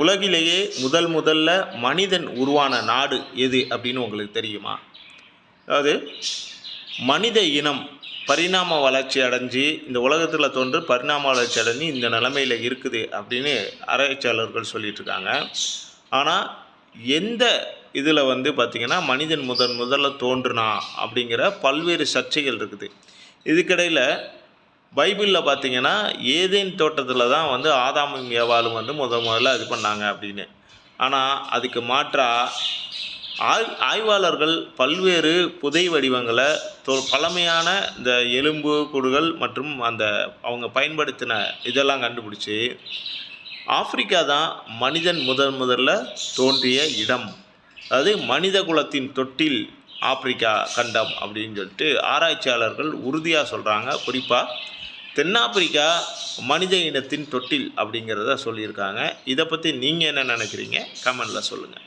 உலகிலேயே முதல் முதல்ல மனிதன் உருவான நாடு எது அப்படின்னு உங்களுக்கு தெரியுமா? அதாவது மனித இனம் பரிணாம வளர்ச்சி அடைஞ்சு இந்த உலகத்தில் தோன்று பரிணாம வளர்ச்சி அடைஞ்சு இந்த நிலமையில் இருக்குது அப்படின்னு ஆராய்ச்சியாளர்கள் சொல்லிகிட்ருக்காங்க ஆனால் எந்த இதில் வந்து பார்த்திங்கன்னா மனிதன் முதன் முதல்ல தோன்றுனா அப்படிங்கிற பல்வேறு சர்ச்சைகள் இருக்குது. இதுக்கிடையில் பைபிளில் பார்த்தீங்கன்னா ஏதேன் தோட்டத்தில் தான் வந்து ஆதாமும் ஏவாலும் வந்து முதல் முதல்ல இது பண்ணாங்க அப்படின்னு. ஆனால் அதுக்கு மாற்றாக ஆய் ஆய்வாளர்கள் பல்வேறு புதை வடிவங்களை தொ பழமையான இந்த எலும்பு கூடுகள் மற்றும் அந்த அவங்க பயன்படுத்தின இதெல்லாம் கண்டுபிடிச்சி ஆப்பிரிக்கா தான் மனிதன் முதன் முதல்ல தோன்றிய இடம். அதாவது மனித குலத்தின் தொட்டில் ஆப்பிரிக்கா கண்டம் அப்படின்னு சொல்லிட்டு ஆராய்ச்சியாளர்கள் உறுதியாக சொல்கிறாங்க குறிப்பாக தென்னாப்பிரிக்கா மனித இனத்தின் தொட்டில் அப்படிங்கிறத சொல்லியிருக்காங்க. இதை பற்றி நீங்கள் என்ன நினைக்கிறீங்க? கமெண்டில் சொல்லுங்கள்